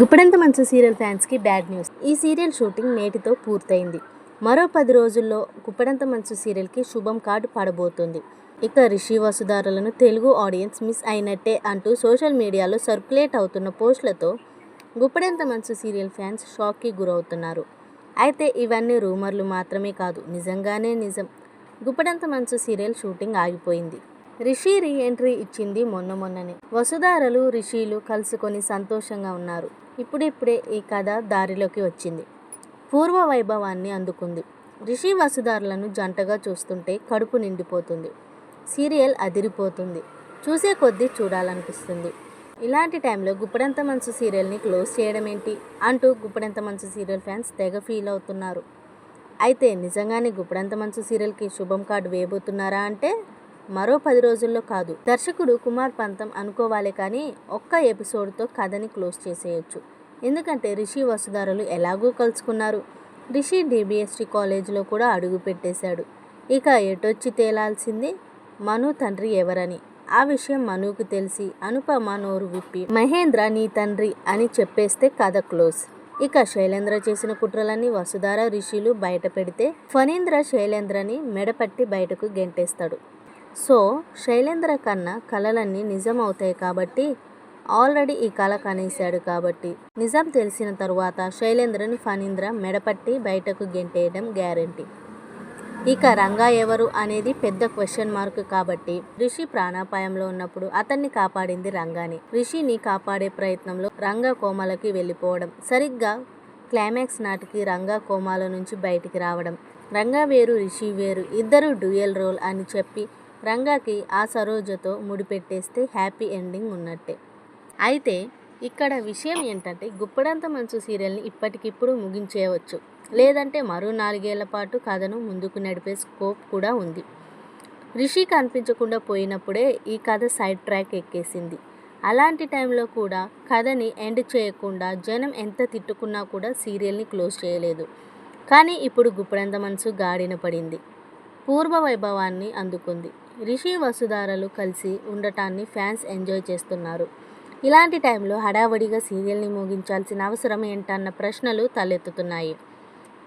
గుప్పడంత మంచు సీరియల్ ఫ్యాన్స్కి bad news. ఈ సీరియల్ షూటింగ్ నేటితో పూర్తయింది. మరో పది రోజుల్లో గుప్పడంత మంచు సీరియల్కి శుభం కార్డు పడబోతుంది. ఇక రిషి వసుధారులను తెలుగు ఆడియన్స్ మిస్ అయినట్టే అంటూ సోషల్ మీడియాలో సర్క్యులేట్ అవుతున్న పోస్టులతో గుప్పడంత మంచు సీరియల్ ఫ్యాన్స్ షాక్కి గురవుతున్నారు. అయితే ఇవన్నీ రూమర్లు మాత్రమే కాదు నిజంగానే నిజం. గుప్పడంత మంచు సీరియల్ షూటింగ్ ఆగిపోయింది. రిషి రీ ఎంట్రీ ఇచ్చింది మొన్న మొన్ననే. వసుధారలు రిషిలు కలుసుకొని సంతోషంగా ఉన్నారు. ఇప్పుడిప్పుడే ఈ కథ దారిలోకి వచ్చింది. పూర్వ వైభవాన్ని అందుకుంది. రిషి వసుధారులను జంటగా చూస్తుంటే కడుపు నిండిపోతుంది. సీరియల్ అదిరిపోతుంది. చూసే కొద్దీ చూడాలనిపిస్తుంది. ఇలాంటి టైంలో గుప్పడంత మంచు సీరియల్ని క్లోజ్ చేయడం ఏంటి అంటూ గుప్పడంత మంచు సీరియల్ ఫ్యాన్స్ తెగ ఫీల్ అవుతున్నారు. అయితే నిజంగానే గుప్పడంత మంచు సీరియల్కి శుభం కార్డు వేయబోతున్నారా అంటే మరో పది రోజుల్లో కాదు. దర్శకుడు కుమార్ పంతం అనుకోవాలి కానీ ఒక్క ఎపిసోడ్తో కథని క్లోజ్ చేసేయచ్చు. ఎందుకంటే రిషి వసుధారలు ఎలాగూ కలుసుకున్నారు. రిషి డిబిఎస్టి కాలేజీలో కూడా అడుగు పెట్టేశాడు. ఇక ఎటొచ్చి తేలాల్సింది? మను తండ్రి ఎవరని. ఆ విషయం మనుకు తెలిసి అనుపమ నోరు విప్పి మహేంద్ర నీ తండ్రి అని చెప్పేస్తే కథ క్లోజ్. ఇక శైలేంద్ర చేసిన కుట్రలన్నీ వసుధార రిషిలు బయట పెడితే ఫణీంద్ర శైలేంద్రని మెడపట్టి బయటకు గెంటేస్తాడు. సో శైలేంద్ర కన్నా కళలన్నీ నిజం అవుతాయి కాబట్టి ఆల్రెడీ ఈ కళ కనేశాడు కాబట్టి. నిజం తెలిసిన తరువాత శైలేంద్రని ఫణీంద్ర మెడపట్టి బయటకు గెంటేయడం గ్యారంటీ. ఇక రంగా ఎవరు అనేది పెద్ద క్వశ్చన్ మార్క్ కాబట్టి రిషి ప్రాణాపాయంలో ఉన్నప్పుడు అతన్ని కాపాడింది రంగాని. రిషిని కాపాడే ప్రయత్నంలో రంగా కోమాలకి వెళ్ళిపోవడం సరిగ్గా క్లైమాక్స్ నాటికి రంగా కోమాల నుంచి బయటికి రావడం. రంగా వేరు రిషి వేరు ఇద్దరు డ్యూయల్ రోల్ అని చెప్పి రంగాకి ఆ సరోజతో ముడిపెట్టేస్తే హ్యాపీ ఎండింగ్ ఉన్నట్టే. అయితే ఇక్కడ విషయం ఏంటంటే గుప్పడంత మంచు సీరియల్ని ఇప్పటికిప్పుడు ముగించేయవచ్చు. లేదంటే మరో నాలుగేళ్ళ పాటు కథను ముందుకు నడిపే స్కోప్ కూడా ఉంది. రిషి కనిపించకుండా పోయినప్పుడే ఈ కథ సైడ్ ట్రాక్ ఎక్కేసింది. అలాంటి టైంలో కూడా కథని ఎండ్ చేయకుండా జనం ఎంత తిట్టుకున్నా కూడా సీరియల్ని క్లోజ్ చేయలేదు. కానీ ఇప్పుడు గుప్పడంత మనసు గాడిన పడింది. పూర్వ వైభవాన్ని అందుకుంది. రిషి వసుధారలు కలిసి ఉండటాన్ని ఫ్యాన్స్ ఎంజాయ్ చేస్తున్నారు. ఇలాంటి టైంలో హడావడిగా సీరియల్ని ముగించాల్సిన అవసరం ఏంటన్న ప్రశ్నలు తలెత్తుతున్నాయి.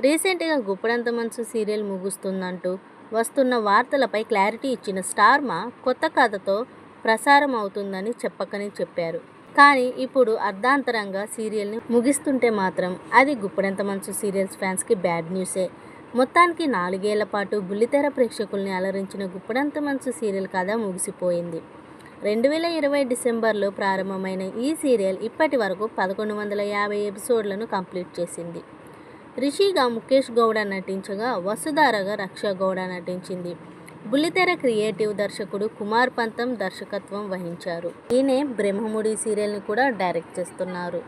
రీసెంట్గా గుప్పడంత మనసు సీరియల్ ముగుస్తుందంటూ వస్తున్న వార్తలపై క్లారిటీ ఇచ్చిన స్టార్మా కొత్త కథతో ప్రసారం అవుతుందని చెప్పకని చెప్పారు. కానీ ఇప్పుడు అర్ధాంతరంగా సీరియల్ని ముగిస్తుంటే మాత్రం అది గుప్పడంత మనసు సీరియల్స్ ఫ్యాన్స్కి బ్యాడ్ న్యూసే. మొత్తానికి నాలుగేళ్ళ పాటు బుల్లితెర ప్రేక్షకుల్ని అలరించిన గుప్పడంత మనసు సీరియల్ కథ ముగిసిపోయింది. రెండు వేల ఇరవై డిసెంబర్లో ప్రారంభమైన ఈ సీరియల్ ఇప్పటి వరకు పదకొండు వందల యాభై ఎపిసోడ్లను కంప్లీట్ చేసింది. రిషిగా ముఖేష్ గౌడ నటించగా వసుధారగా రక్ష గౌడ నటించింది. బుల్లితెర క్రియేటివ్ దర్శకుడు కుమార్ పంతం దర్శకత్వం వహించారు. ఈయనే బ్రహ్మముడి సీరియల్ని కూడా డైరెక్ట్ చేస్తున్నారు.